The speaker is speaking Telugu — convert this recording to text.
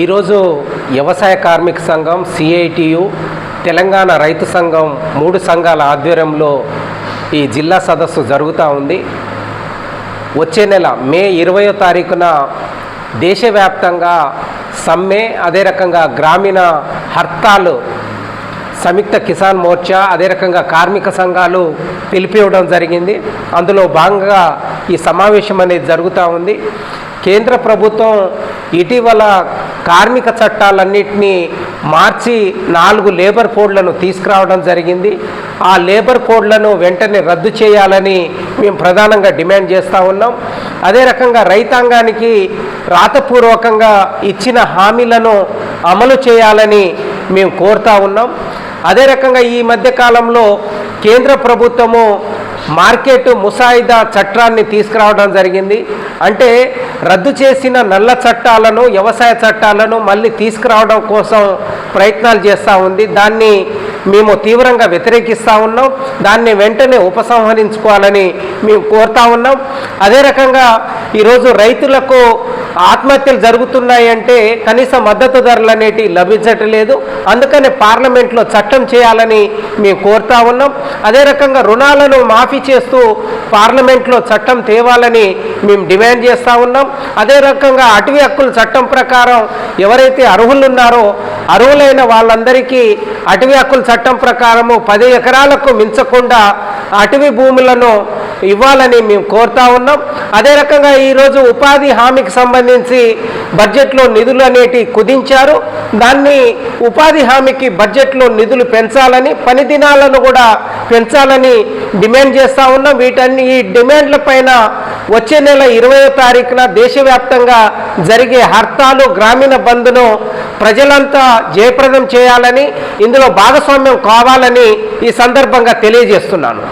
ఈరోజు వ్యవసాయ కార్మిక సంఘం సిఐటియు తెలంగాణ రైతు సంఘం మూడు సంఘాల ఆధ్వర్యంలో ఈ జిల్లా సదస్సు జరుగుతూ ఉంది. వచ్చే నెల మే ఇరవయో తారీఖున దేశవ్యాప్తంగా సమ్మె అదే రకంగా గ్రామీణ హర్తాలు సంయుక్త కిసాన్ మోర్చా అదే రకంగా కార్మిక సంఘాలు పిలిపివ్వడం జరిగింది. అందులో భాగంగా ఈ సమావేశం అనేది జరుగుతూ ఉంది. కేంద్ర ప్రభుత్వం ఇటీవల కార్మిక చట్టాలన్నింటినీ మార్చి నాలుగు లేబర్ కోడ్లను తీసుకురావడం జరిగింది. ఆ లేబర్ కోడ్లను వెంటనే రద్దు చేయాలని మేము ప్రధానంగా డిమాండ్ చేస్తూ ఉన్నాం. అదే రకంగా రైతాంగానికి రాతపూర్వకంగా ఇచ్చిన హామీలను అమలు చేయాలని మేము కోరుతా ఉన్నాం. అదే రకంగా ఈ మధ్యకాలంలో కేంద్ర ప్రభుత్వము మార్కెట్ ముసాయిదా చట్టాన్ని తీసుకురావడం జరిగింది. అంటే రద్దు చేసిన నల్ల చట్టాలను వ్యవసాయ చట్టాలను మళ్ళీ తీసుకురావడం కోసం ప్రయత్నాలు చేస్తూ ఉంది. దాన్ని మేము తీవ్రంగా వ్యతిరేకిస్తూ ఉన్నాం. దాన్ని వెంటనే ఉపసంహరించుకోవాలని మేము కోరుతా ఉన్నాం. అదే రకంగా ఈరోజు రైతులకు ఆత్మహత్యలు జరుగుతున్నాయంటే కనీస మద్దతు ధరలు అనేటివి లభించట్లేదు. అందుకనే పార్లమెంట్లో చట్టం చేయాలని మేము కోరుతా ఉన్నాం. అదే రకంగా రుణాలను మాఫీ చేస్తూ పార్లమెంట్లో చట్టం తేవాలని మేము డిమాండ్ చేస్తూ ఉన్నాం. అదే రకంగా అటవీ హక్కుల చట్టం ప్రకారం ఎవరైతే అర్హులు ఉన్నారో అర్హులైన వాళ్ళందరికీ అటవీ హక్కుల చట్టం ప్రకారము పది ఎకరాలకు మించకుండా అటవీ భూములను ఇవ్వాలని మేము కోరుతా ఉన్నాం. అదే రకంగా ఈరోజు ఉపాధి హామీకి సంబంధించి బడ్జెట్లో నిధులు అనేటి కుదించారు. దాన్ని ఉపాధి హామీకి బడ్జెట్లో నిధులు పెంచాలని పని దినాలను కూడా పెంచాలని డిమాండ్ చేస్తూ ఉన్నాం. వీటన్ని ఈ డిమాండ్ల పైన వచ్చే నెల ఇరవయో తారీఖున దేశవ్యాప్తంగా జరిగే హర్తాలు గ్రామీణ బంద్ను ప్రజలంతా జయప్రదం చేయాలని ఇందులో భాగస్వామ్యం కావాలని ఈ సందర్భంగా తెలియజేస్తున్నాను.